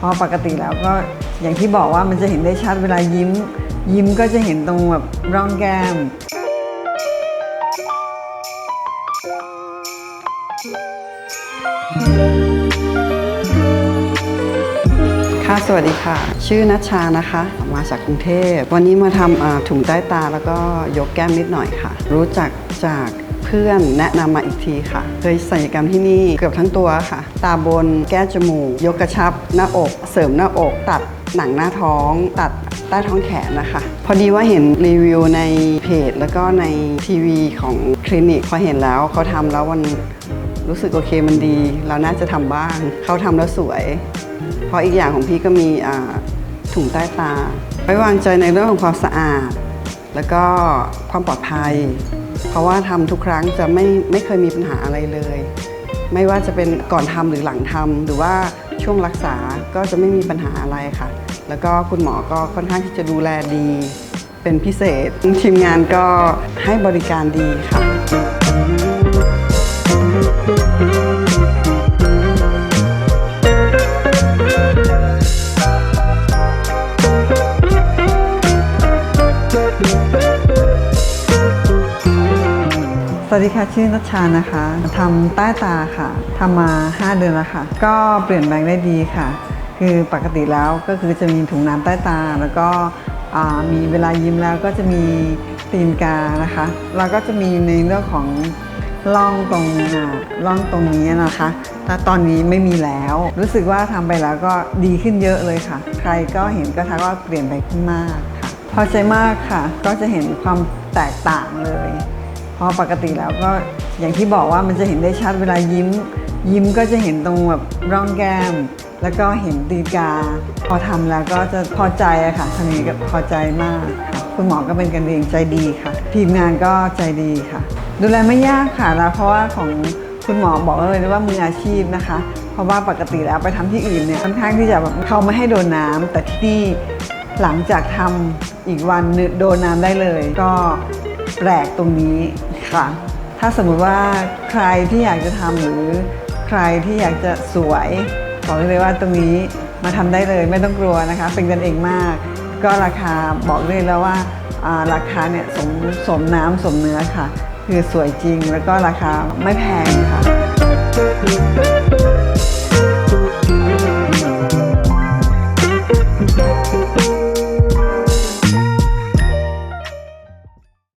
เพราะปกติแล้วก็อย่างที่บอกว่ามันจะเห็นได้ชัดเวลายิ้ม ยิ้มก็จะเห็นตรงแบบร่องแก้ม ค่ะ สวัสดีค่ะ ชื่อนัชชานะคะ มาจากกรุงเทพ วันนี้มาทำถุงใต้ตาแล้วก็ยกแก้มนิดหน่อยค่ะ รู้จักจาก พื่อนแนะนำมาอีกทีค่ะ เคยศัลยกรรมที่นี่เกือบทั้งตัวค่ะ ตาบน แก้จมูก ยกกระชับ หน้าอก เสริมหน้าอก ตัดหนังหน้าท้อง ตัดใต้ท้องแขนนะคะ พอดีว่าเห็นรีวิวในเพจ แล้วก็ในทีวีของคลินิก พอเห็นแล้วเขาทำแล้วมันรู้สึกโอเคมันดี เราน่าจะทำบ้าง เขาทำแล้วสวย เพราะอีกอย่างของพี่ก็มีถุงใต้ตา ไว้วางใจในเรื่องของความสะอาด แล้วก็ความปลอดภัย เพราะว่าทำทุกครั้งจะไม่ไม่เคยมีปัญหาอะไรเลย ไม่ว่าจะเป็นก่อนทำหรือหลังทำหรือว่าช่วงรักษาก็จะไม่มีปัญหาอะไรค่ะ แล้วก็คุณหมอก็ค่อนข้างที่จะดูแลดีเป็นพิเศษทีมงานก็ให้บริการดีค่ะ สวัสดีค่ะ ชื่อนัชชานะคะทำใต้ตาค่ะทำมา 5 เดือนแล้วค่ะ ก็เปลี่ยนแปลงได้ดีค่ะ คือปกติแล้วก็คือจะมีถุงน้ำใต้ตา แล้วก็มีเวลายิ้มแล้วก็จะมีตีนกานะคะแล้วก็จะมีในเรื่องของร่องตรงร่องตรงนี้นะคะ แต่ตอนนี้ไม่มีแล้ว รู้สึกว่าทำไปแล้วก็ดีขึ้นเยอะเลยค่ะ ใครก็เห็นก็ทักว่าเปลี่ยนไปขึ้นมากค่ะพอใจมากค่ะ ก็จะเห็นความแตกต่างเลย ราะปกติแล้วก็อย่างที่บอกว่ามันจะเห็นได้ชัดเวลายิ้ม ยิ้มก็จะเห็นตรงแบบร่องแก้ม แล้วก็เห็นตีนกา พอทำแล้วก็จะพอใจอะค่ะทางนี้ก็พอใจมากค่ะคุณหมอก็เป็นกันเองใจดีค่ะ ทีมงานก็ใจดีค่ะ ดูแลไม่ยากค่ะแล้วเพราะว่าของคุณหมอบอกเลยว่ามืออาชีพนะคะ เพราะว่าปกติแล้วไปทำที่อื่นเนี่ยค่อนข้างที่จะแบบเขาไม่ให้โดนน้ำแต่ที่นี่หลังจากทำอีกวันนึงโดนน้ำได้เลย ก็แปลกตรงนี้ ค่ะ ถ้าสมมุติว่าใครที่อยากจะทำหรือใครที่อยากจะสวยบอกเลยว่าตรงนี้มาทำได้เลยไม่ต้องกลัวนะคะ เป็นกันเองมาก ก็ราคาบอกเลยแล้วว่าอ่าราคาเนี่ยสมสมน้ำสมเนื้อค่ะ คือสวยจริงแล้วก็ราคาไม่แพงค่ะ